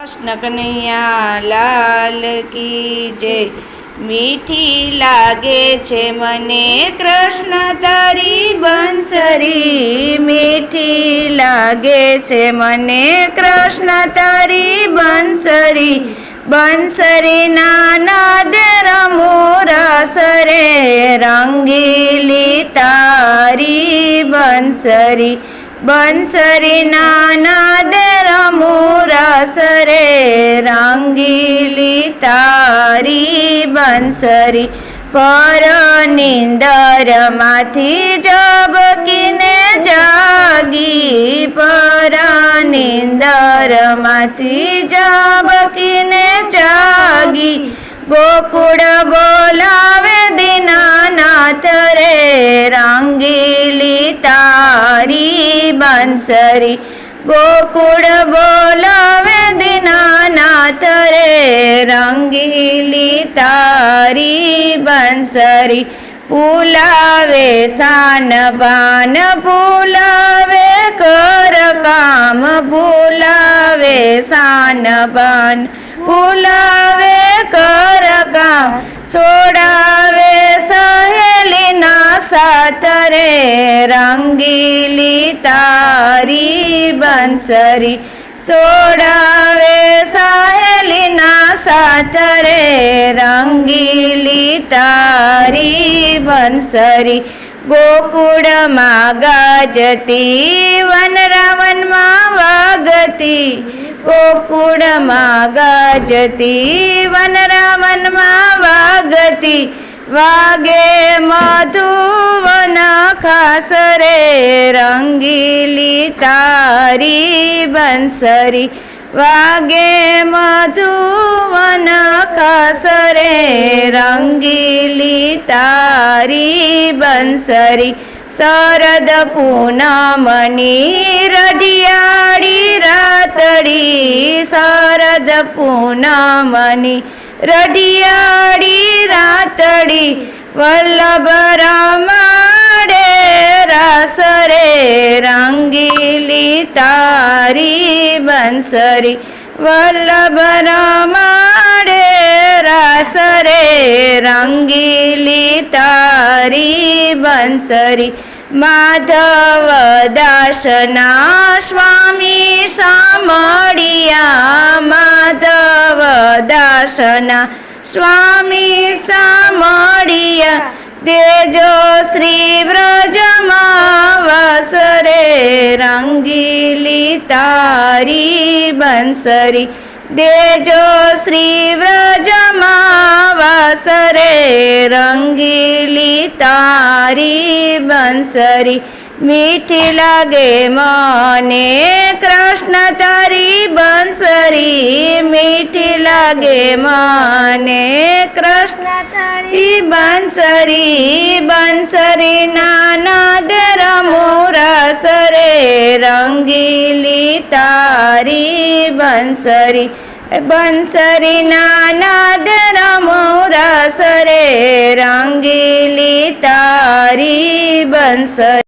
કૃષ્ણ કનૈયા લાલ કી જય. મીઠી લાગે છે મને કૃષ્ણ તારી બંસરી. મીઠી લાગે છે મને કૃષ્ણ તારી બંસરી. બંસરી નાદ રમો રસરે રંગીલી તારી બંસરી. બંસરી નાદ રંગીલી તારી બંસરી પર નિંદરમાંથી જબકીને જાગી પર નિંદરમાંથી જબકીને જાગી ગોકુળ બોલાવે દિનાનાથ રે રંગીલી તારી બંસરી ગોકુળ બોલાવે દીનાનાથ રે, રંગીલી તારી બંસરી પુલાવે સાન પાન પુલાવે કર કામ પુલાવે સાન પાન પુલાવે કર કામ સોડાવે, સહેલીના સાથ રે, રંગીલી તારી બંસરી સોડાવે સહેલીના સાતરે રંગીલી તારી બંસરી ગોકુળમાં ગાજતી વનરાવનમાં વાગતી. ગોકુળમાં ગાજતી વનરાવનમાં વાગતી. વાગે મધુવન ખાસ રે રંગીલી તારી બંસરી. વાગે મધુવન ખાસ રે રંગીલી તારી બંસરી. શરદ પૂનમની રઢિયાળી રાતડી શરદ પૂનમની રઢિયાળી રાતડી, વલ્લભ રમાડે રસ રે, રંગીલી તારી બંસરી, વલ્લભ રમાડે રસ રે, રંગીલી તારી બંસરી, માધવ દાસના સ્વામી સામળિયા દાસના સ્વામી સામળિયા તેજો શ્રી વ્રજમાં વસરે રંગીલી તારી બંસરી. દેજો શ્રી વ્રજમાં વસરે રંગીલી તારી બંસરી. મીઠી લાગે મને, કૃષ્ણ તારી બંસરી, મીઠી લાગે મને, કૃષ્ણ તારી બંસરી બંસરી નાનદ રમોરસ રે, રંગીલી તારી બંસરી. બંસરી નાનદ રમોરસ રે, રંગીલી તારી બંસરી.